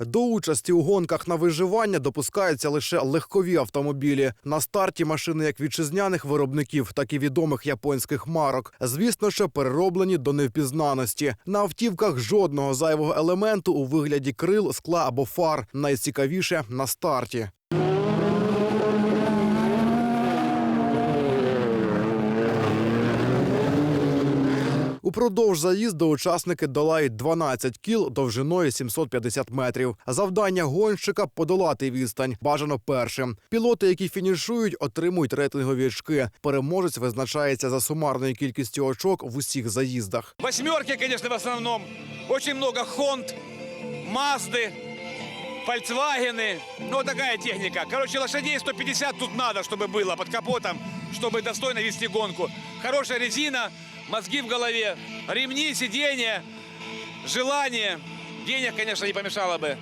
До участі у гонках на виживання допускаються лише легкові автомобілі. На старті машини як вітчизняних виробників, так і відомих японських марок. Звісно, що перероблені до невпізнаності. На автівках жодного зайвого елементу у вигляді крил, скла або фар. Найцікавіше на старті. Упродовж заїзду учасники долають 12 кіл довжиною 750 метрів. Завдання гонщика подолати відстань. Бажано першим. Пілоти, які фінішують, отримують рейтингові очки. Переможець визначається за сумарною кількістю очок в усіх заїздах. Восьмерки, конечно, в основном. Очень много Хонд, Мазды, Фольксвагены. Ну, вот такая техника. Короче, лошадей 150 тут надо, чтобы было под капотом, чтобы достойно вести гонку. Хорошая резина, мозги в голове, ремни, сиденья, желание. Денег, конечно, не помешало бы.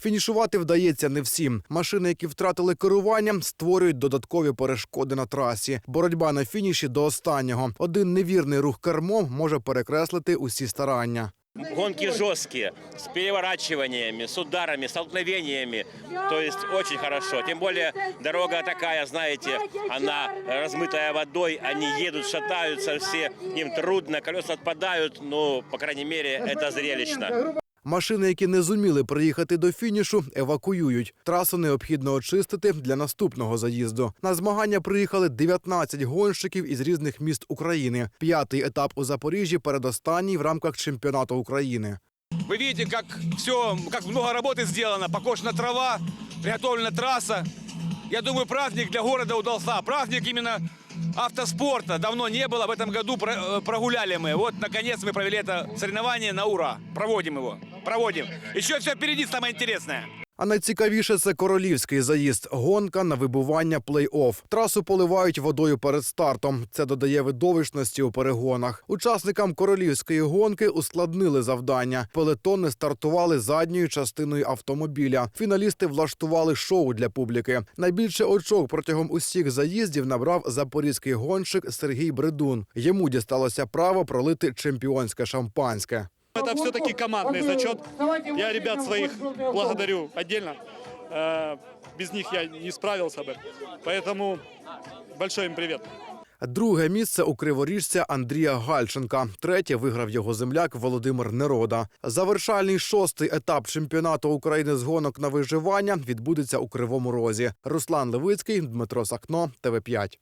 Фінішувати вдається не всім. Машини, які втратили керування, створюють додаткові перешкоди на трасі. Боротьба на фініші до останнього. Один невірний рух кермом може перекреслити усі старання. Гонки жесткие, с переворачиваниями, с ударами, столкновениями. То есть очень хорошо. Тем более дорога такая, знаете, она размытая водой, они едут, шатаются все, им трудно, колеса отпадают, но, по крайней мере, это зрелищно. Машини, які не зуміли приїхати до фінішу, евакуюють. Трасу необхідно очистити для наступного заїзду. На змагання приїхали 19 гонщиків із різних міст України. П'ятий етап у Запоріжжі передостанній в рамках чемпіонату України. Вы видите, как все, как много работы сделано. Покошена трава, приготовлена трасса. Я думаю, праздник для города удался. Праздник именно автоспорта. Давно не было. В этом году про- э, прогуляли мы. Вот, наконец, мы провели это соревнование на ура. Проводим его. Проводим. Еще все впереди, самое интересное. А найцікавіше це королівський заїзд. Гонка на вибування плей-офф. Трасу поливають водою перед стартом. Це додає видовищності у перегонах. Учасникам королівської гонки ускладнили завдання. Пелетони стартували задньою частиною автомобіля. Фіналісти влаштували шоу для публіки. Найбільше очок протягом усіх заїздів набрав запорізький гонщик Сергій Бредун. Йому дісталося право пролити чемпіонське шампанське. Это все-таки командный зачет. Я ребят своих благодарю отдельно. Э, Без них я не справился бы. Поэтому большой им привет. Друге місце у криворіжця Андрія Гальченка. Третє виграв його земляк Володимир Нерода. Завершальний шостий етап чемпіонату України з гонок на виживання відбудеться у Кривому Розі. Руслан Левицький, Дмитро Сакно, ТВ 5